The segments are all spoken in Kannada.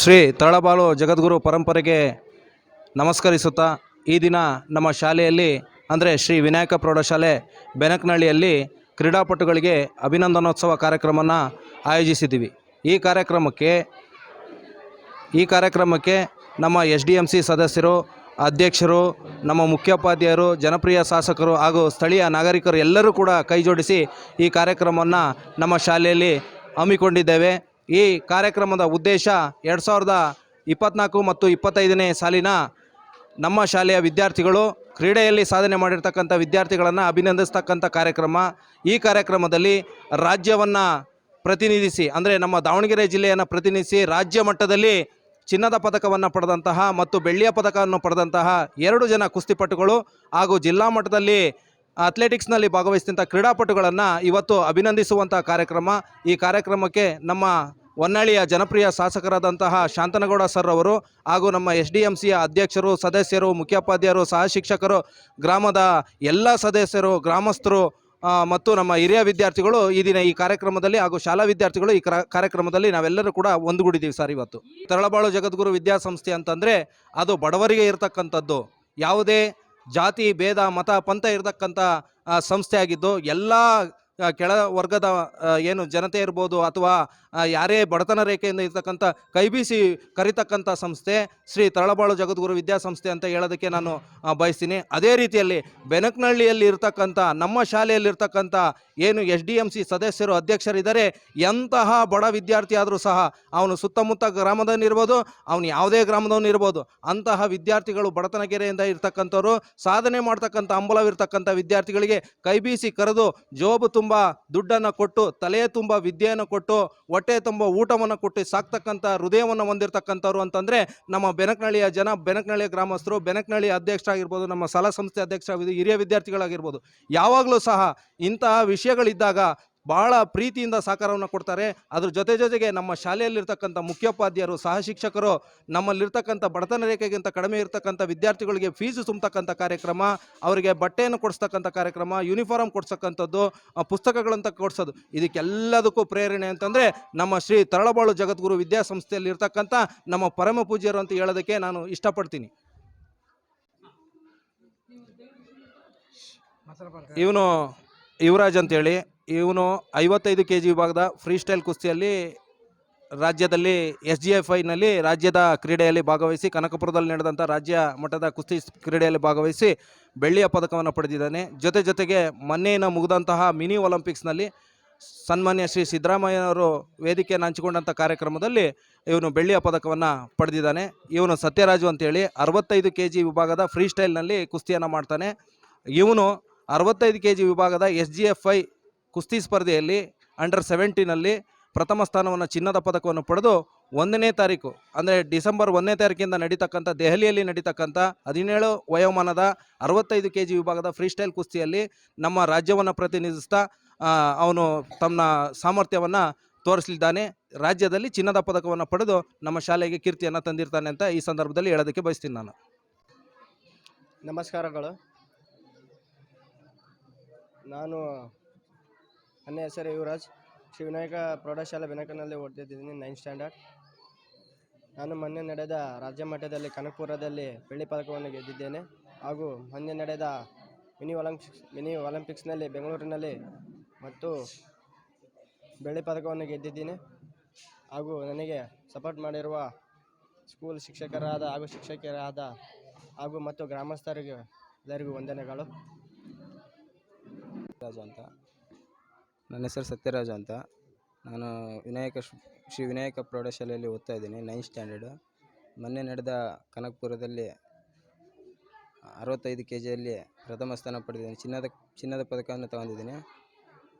ಶ್ರೀ ತರಳಬಾಳು ಜಗದ್ಗುರು ಪರಂಪರೆಗೆ ನಮಸ್ಕರಿಸುತ್ತಾ ಈ ದಿನ ನಮ್ಮ ಶಾಲೆಯಲ್ಲಿ, ಅಂದರೆ ಶ್ರೀ ವಿನಾಯಕ ಪ್ರೌಢಶಾಲೆ ಬೆನಕನಹಳ್ಳಿಯಲ್ಲಿ ಕ್ರೀಡಾಪಟುಗಳಿಗೆ ಅಭಿನಂದನೋತ್ಸವ ಕಾರ್ಯಕ್ರಮವನ್ನು ಆಯೋಜಿಸಿದ್ದೀವಿ. ಈ ಕಾರ್ಯಕ್ರಮಕ್ಕೆ ಈ ಕಾರ್ಯಕ್ರಮಕ್ಕೆ ನಮ್ಮ ಎಸ್ ಡಿ ಎಂ ಸಿ ಸದಸ್ಯರು, ಅಧ್ಯಕ್ಷರು, ನಮ್ಮ ಮುಖ್ಯೋಪಾಧ್ಯಾಯರು, ಜನಪ್ರಿಯ ಶಾಸಕರು ಹಾಗೂ ಸ್ಥಳೀಯ ನಾಗರಿಕರು ಎಲ್ಲರೂ ಕೂಡ ಕೈಜೋಡಿಸಿ ಈ ಕಾರ್ಯಕ್ರಮವನ್ನು ನಮ್ಮ ಶಾಲೆಯಲ್ಲಿ ಹಮ್ಮಿಕೊಂಡಿದ್ದೇವೆ. ಈ ಕಾರ್ಯಕ್ರಮದ ಉದ್ದೇಶ ಎರಡು ಸಾವಿರದ ಇಪ್ಪತ್ತ್ನಾಲ್ಕು ಮತ್ತು ಇಪ್ಪತ್ತೈದನೇ ಸಾಲಿನ ನಮ್ಮ ಶಾಲೆಯ ವಿದ್ಯಾರ್ಥಿಗಳು ಕ್ರೀಡೆಯಲ್ಲಿ ಸಾಧನೆ ಮಾಡಿರ್ತಕ್ಕಂಥ ವಿದ್ಯಾರ್ಥಿಗಳನ್ನು ಅಭಿನಂದಿಸ್ತಕ್ಕಂಥ ಕಾರ್ಯಕ್ರಮ. ಈ ಕಾರ್ಯಕ್ರಮದಲ್ಲಿ ರಾಜ್ಯವನ್ನು ಪ್ರತಿನಿಧಿಸಿ, ಅಂದರೆ ನಮ್ಮ ದಾವಣಗೆರೆ ಜಿಲ್ಲೆಯನ್ನು ಪ್ರತಿನಿಧಿಸಿ ರಾಜ್ಯ ಮಟ್ಟದಲ್ಲಿ ಚಿನ್ನದ ಪದಕವನ್ನು ಪಡೆದಂತಹ ಮತ್ತು ಬೆಳ್ಳಿಯ ಪದಕವನ್ನು ಪಡೆದಂತಹ ಎರಡು ಜನ ಕುಸ್ತಿಪಟುಗಳು ಹಾಗೂ ಜಿಲ್ಲಾ ಮಟ್ಟದಲ್ಲಿ ಅಥ್ಲೆಟಿಕ್ಸ್ನಲ್ಲಿ ಭಾಗವಹಿಸಿದಂಥ ಕ್ರೀಡಾಪಟುಗಳನ್ನು ಇವತ್ತು ಅಭಿನಂದಿಸುವಂಥ ಕಾರ್ಯಕ್ರಮ. ಈ ಕಾರ್ಯಕ್ರಮಕ್ಕೆ ನಮ್ಮ ಹೊನ್ನಾಳಿಯ ಜನಪ್ರಿಯ ಶಾಸಕರಾದಂತಹ ಶಾಂತನಗೌಡ ಸರ್ ಅವರು ಹಾಗೂ ನಮ್ಮ ಎಸ್ ಡಿ ಎಂ ಸಿಯ ಅಧ್ಯಕ್ಷರು, ಸದಸ್ಯರು, ಮುಖ್ಯೋಪಾಧ್ಯಾಯರು, ಸಹ ಶಿಕ್ಷಕರು, ಗ್ರಾಮದ ಎಲ್ಲ ಸದಸ್ಯರು, ಗ್ರಾಮಸ್ಥರು ಮತ್ತು ನಮ್ಮ ಹಿರಿಯ ವಿದ್ಯಾರ್ಥಿಗಳು ಈ ದಿನ ಈ ಕಾರ್ಯಕ್ರಮದಲ್ಲಿ ಹಾಗೂ ಶಾಲಾ ವಿದ್ಯಾರ್ಥಿಗಳು ಈ ಕ್ರ- ಕಾರ್ಯಕ್ರಮದಲ್ಲಿ ನಾವೆಲ್ಲರೂ ಕೂಡ ಒಂದುಗೂಡಿದ್ದೀವಿ ಸರ್ ಇವತ್ತು. ತರಳಬಾಳು ಜಗದ್ಗುರು ವಿದ್ಯಾಸಂಸ್ಥೆ ಅಂತಂದರೆ ಅದು ಬಡವರಿಗೆ ಇರತಕ್ಕಂಥದ್ದು. ಯಾವುದೇ ಜಾತಿ, ಭೇದ, ಮತ, ಪಂಥ ಇರತಕ್ಕಂಥ ಸಂಸ್ಥೆ ಆಗಿದ್ದು ಎಲ್ಲ ಕೆಳ ವರ್ಗದ ಏನು ಜನತೆ ಇರ್ಬೋದು ಅಥವಾ ಯಾರೇ ಬಡತನ ರೇಖೆಯಿಂದ ಇರ್ತಕ್ಕಂಥ ಕೈ ಬೀಸಿ ಕರಿತಕ್ಕಂಥ ಸಂಸ್ಥೆ, ಶ್ರೀ ತರಳಬಾಳು ಜಗದ್ಗುರು ವಿದ್ಯಾಸಂಸ್ಥೆ ಅಂತ ಹೇಳೋದಕ್ಕೆ ನಾನು ಬಯಸ್ತೀನಿ. ಅದೇ ರೀತಿಯಲ್ಲಿ ಬೆನಕನಹಳ್ಳಿಯಲ್ಲಿ ಇರ್ತಕ್ಕಂಥ, ನಮ್ಮ ಶಾಲೆಯಲ್ಲಿರ್ತಕ್ಕಂಥ ಏನು ಎಸ್ ಡಿ ಎಂ ಸಿ ಸದಸ್ಯರು, ಅಧ್ಯಕ್ಷರಿದ್ದಾರೆ, ಎಂತಹ ಬಡ ವಿದ್ಯಾರ್ಥಿ ಆದರೂ ಸಹ ಅವನು ಸುತ್ತಮುತ್ತ ಗ್ರಾಮದವನಿರ್ಬೋದು, ಅವನು ಯಾವುದೇ ಗ್ರಾಮದವನಿರ್ಬೋದು, ಅಂತಹ ವಿದ್ಯಾರ್ಥಿಗಳು ಬಡತನಗೆರೆಯಿಂದ ಇರ್ತಕ್ಕಂಥವ್ರು, ಸಾಧನೆ ಮಾಡ್ತಕ್ಕಂಥ ಹಂಬಲವಿರ್ತಕ್ಕಂಥ ವಿದ್ಯಾರ್ಥಿಗಳಿಗೆ ಕೈ ಬೀಸಿ ಕರೆದು, ಜೋಬು ತುಂಬ ದುಡ್ಡನ್ನು ಕೊಟ್ಟು, ತಲೆಯ ತುಂಬ ವಿದ್ಯೆಯನ್ನು ಕೊಟ್ಟು, ಹೊಟ್ಟೆ ತುಂಬ ಊಟವನ್ನು ಕೊಟ್ಟು ಸಾಕ್ತಕ್ಕಂಥ ಹೃದಯವನ್ನು ಹೊಂದಿರತಕ್ಕಂಥವ್ರು ಅಂತಂದರೆ ನಮ್ಮ ಬೆನಕನಹಳ್ಳಿಯ ಜನ, ಬೆನಕನಹಳ್ಳಿಯ ಗ್ರಾಮಸ್ಥರು, ಬೆನಕನಹಳ್ಳಿ ಅಧ್ಯಕ್ಷರಾಗಿರ್ಬೋದು, ನಮ್ಮ ಸಲ ಸಂಸ್ಥೆ ಅಧ್ಯಕ್ಷ ಹಿರಿಯ ವಿದ್ಯಾರ್ಥಿಗಳಾಗಿರ್ಬೋದು. ಯಾವಾಗಲೂ ಸಹ ಇಂತಹ ವಿಷಯಗಳಿದ್ದಾಗ ಬಹಳ ಪ್ರೀತಿಯಿಂದ ಸಹಕಾರವನ್ನು ಕೊಡ್ತಾರೆ. ಅದ್ರ ಜೊತೆ ಜೊತೆಗೆ ನಮ್ಮ ಶಾಲೆಯಲ್ಲಿರ್ತಕ್ಕಂಥ ಮುಖ್ಯೋಪಾಧ್ಯಾಯರು ಸಹ ಶಿಕ್ಷಕರು ನಮ್ಮಲ್ಲಿರ್ತಕ್ಕಂಥ ಬಡತನ ರೇಖೆಗಿಂತ ಕಡಿಮೆ ಇರತಕ್ಕಂಥ ವಿದ್ಯಾರ್ಥಿಗಳಿಗೆ ಫೀಸು ಸುಮ್ತಕ್ಕಂಥ ಕಾರ್ಯಕ್ರಮ ಅವರಿಗೆ ಬಟ್ಟೆಯನ್ನು ಕೊಡಿಸ್ತಕ್ಕಂಥ ಕಾರ್ಯಕ್ರಮ ಯೂನಿಫಾರ್ಮ್ ಕೊಡ್ಸಕ್ಕಂಥದ್ದು ಪುಸ್ತಕಗಳಂತ ಕೊಡಿಸೋದು. ಇದಕ್ಕೆಲ್ಲದಕ್ಕೂ ಪ್ರೇರಣೆ ಅಂತಂದರೆ ನಮ್ಮ ಶ್ರೀ ತರಳಬಾಳು ಜಗದ್ಗುರು ವಿದ್ಯಾಸಂಸ್ಥೆಯಲ್ಲಿ ಇರ್ತಕ್ಕಂಥ ನಮ್ಮ ಪರಮ ಪೂಜ್ಯರು ಅಂತ ಹೇಳೋದಕ್ಕೆ ನಾನು ಇಷ್ಟಪಡ್ತೀನಿ. ಇವನು ಯುವರಾಜ್ ಅಂತೇಳಿ. ಇವನು ಐವತ್ತೈದು ಕೆ ಜಿ ವಿಭಾಗದ ಫ್ರೀ ಸ್ಟೈಲ್ ಕುಸ್ತಿಯಲ್ಲಿ ರಾಜ್ಯದಲ್ಲಿ ಎಸ್ ಜಿ ಎಫ್ ಐನಲ್ಲಿ ರಾಜ್ಯದ ಕ್ರೀಡೆಯಲ್ಲಿ ಭಾಗವಹಿಸಿ ಕನಕಪುರದಲ್ಲಿ ನಡೆದಂಥ ರಾಜ್ಯ ಮಟ್ಟದ ಕುಸ್ತಿ ಕ್ರೀಡೆಯಲ್ಲಿ ಭಾಗವಹಿಸಿ ಬೆಳ್ಳಿಯ ಪದಕವನ್ನು ಪಡೆದಿದ್ದಾನೆ. ಜೊತೆ ಜೊತೆಗೆ ಮೊನ್ನೆಯಿಂದ ಮುಗಿದಂತಹ ಮಿನಿ ಒಲಿಂಪಿಕ್ಸ್ನಲ್ಲಿ ಸನ್ಮಾನ್ಯ ಶ್ರೀ ಸಿದ್ದರಾಮಯ್ಯನವರು ವೇದಿಕೆಯನ್ನು ಹಂಚಿಕೊಂಡಂಥ ಕಾರ್ಯಕ್ರಮದಲ್ಲಿ ಇವನು ಬೆಳ್ಳಿಯ ಪದಕವನ್ನು ಪಡೆದಿದ್ದಾನೆ. ಇವನು ಸತ್ಯರಾಜು ಅಂತೇಳಿ ಅರವತ್ತೈದು ಕೆ ಜಿ ವಿಭಾಗದ ಫ್ರೀ ಸ್ಟೈಲ್ನಲ್ಲಿ ಕುಸ್ತಿಯನ್ನು ಮಾಡ್ತಾನೆ. ಇವನು ಅರವತ್ತೈದು ಕೆ ಜಿ ವಿಭಾಗದ ಎಸ್ ಜಿ ಎಫ್ ಐ ಕುಸ್ತಿ ಸ್ಪರ್ಧೆಯಲ್ಲಿ ಅಂಡರ್ ಸೆವೆಂಟೀನಲ್ಲಿ ಪ್ರಥಮ ಸ್ಥಾನವನ್ನು ಚಿನ್ನದ ಪದಕವನ್ನು ಪಡೆದು ಒಂದನೇ ತಾರೀಕು, ಅಂದರೆ ಡಿಸೆಂಬರ್ ಒಂದನೇ ತಾರೀಕಿಂದ ನಡೀತಕ್ಕಂಥ, ದೆಹಲಿಯಲ್ಲಿ ನಡೀತಕ್ಕಂಥ ಹದಿನೇಳು ವಯೋಮಾನದ ಅರವತ್ತೈದು ಕೆ ಜಿ ವಿಭಾಗದ ಫ್ರೀ ಸ್ಟೈಲ್ ಕುಸ್ತಿಯಲ್ಲಿ ನಮ್ಮ ರಾಜ್ಯವನ್ನು ಪ್ರತಿನಿಧಿಸ್ತಾ ಅವನು ತನ್ನ ಸಾಮರ್ಥ್ಯವನ್ನು ತೋರಿಸಲಿದ್ದಾನೆ. ರಾಜ್ಯದಲ್ಲಿ ಚಿನ್ನದ ಪದಕವನ್ನು ಪಡೆದು ನಮ್ಮ ಶಾಲೆಗೆ ಕೀರ್ತಿಯನ್ನು ತಂದಿರ್ತಾನೆ ಅಂತ ಈ ಸಂದರ್ಭದಲ್ಲಿ ಹೇಳೋದಕ್ಕೆ ಬಯಸ್ತೀನಿ ನಾನು. ನಮಸ್ಕಾರಗಳು. ನಾನು ನನ್ನ ಹೆಸರು ಯುವರಾಜ್. ಶ್ರೀ ವಿನಾಯಕ ಪ್ರೌಢಶಾಲೆ ಬೆನಕನಲ್ಲಿ ಓದ್ತಿದ್ದೀನಿ ನೈನ್ತ್ ಸ್ಟ್ಯಾಂಡರ್ಡ್ ನಾನು ಮೊನ್ನೆ ನಡೆದ ರಾಜ್ಯ ಮಟ್ಟದಲ್ಲಿ ಕನಕಪುರದಲ್ಲಿ ಬೆಳ್ಳಿ ಪದಕವನ್ನು ಗೆದ್ದಿದ್ದೇನೆ. ಹಾಗೂ ಮೊನ್ನೆ ನಡೆದ ಮಿನಿ ಒಲಿಂಪಿಕ್ಸ್, ಮಿನಿ ಒಲಿಂಪಿಕ್ಸ್ನಲ್ಲಿ ಬೆಂಗಳೂರಿನಲ್ಲಿ ಮತ್ತು ಬೆಳ್ಳಿ ಪದಕವನ್ನು ಗೆದ್ದಿದ್ದೀನಿ. ಹಾಗೂ ನನಗೆ ಸಪೋರ್ಟ್ ಮಾಡಿರುವ ಸ್ಕೂಲ್ ಶಿಕ್ಷಕರಾದ ಹಾಗೂ ಶಿಕ್ಷಕಿಯರಾದ ಹಾಗೂ ಮತ್ತು ಗ್ರಾಮಸ್ಥರಿಗೆ ಎಲ್ಲರಿಗೂ ವಂದನೆಗಳು. ಅಂತ. ನನ್ನ ಹೆಸರು ಸತ್ಯರಾಜ ಅಂತ. ನಾನು ವಿನಾಯಕ ಶ್ರೀ ವಿನಾಯಕ ಪ್ರೌಢಶಾಲೆಯಲ್ಲಿ ಓದ್ತಾ ಇದ್ದೀನಿ ನೈನ್ತ್ ಸ್ಟ್ಯಾಂಡರ್ಡು ಮೊನ್ನೆ ನಡೆದ ಕನಕಪುರದಲ್ಲಿ ಅರವತ್ತೈದು ಕೆ ಜಿಯಲ್ಲಿ ಪ್ರಥಮ ಸ್ಥಾನ ಪಡೆದಿದ್ದೀನಿ. ಚಿನ್ನದ ಚಿನ್ನದ ಪದಕವನ್ನು ತಗೊಂಡಿದ್ದೀನಿ.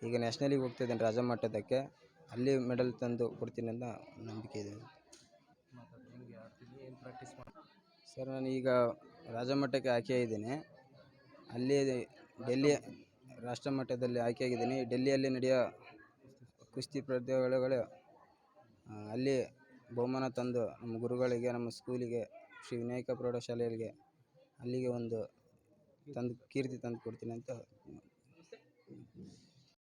ಈಗ ನ್ಯಾಷನಲಿಗೆ ಹೋಗ್ತಾ ಇದ್ದೀನಿ ರಾಜ್ಯ ಅಲ್ಲಿ ಮೆಡಲ್ ತಂದು ಕೊಡ್ತೀನಿ ಅಂತ ನಂಬಿಕೆ ಇದೆ. ಸರ್, ನಾನು ಈಗ ರಾಜಮಟ್ಟಕ್ಕೆ ಮಟ್ಟಕ್ಕೆ ಇದ್ದೀನಿ ಅಲ್ಲಿ ಡೆಲ್ಲಿ ರಾಷ್ಟ್ರ ಮಟ್ಟದಲ್ಲಿ ಆಯ್ಕೆಯಾಗಿದ್ದೀನಿ. ಡೆಲ್ಲಿಯಲ್ಲಿ ನಡೆಯೋ ಕುಸ್ತಿ ಸ್ಪರ್ಧೆಗಳು ಅಲ್ಲಿ ಬಹುಮಾನ ತಂದು ನಮ್ಮ ಗುರುಗಳಿಗೆ, ನಮ್ಮ ಸ್ಕೂಲಿಗೆ, ಶ್ರೀ ವಿನಾಯಕ ಪ್ರೌಢಶಾಲೆಗಳಿಗೆ ಅಲ್ಲಿಗೆ ಒಂದು ತಂದು ಕೀರ್ತಿ ತಂದು ಕೊಡ್ತೀನಿ ಅಂತ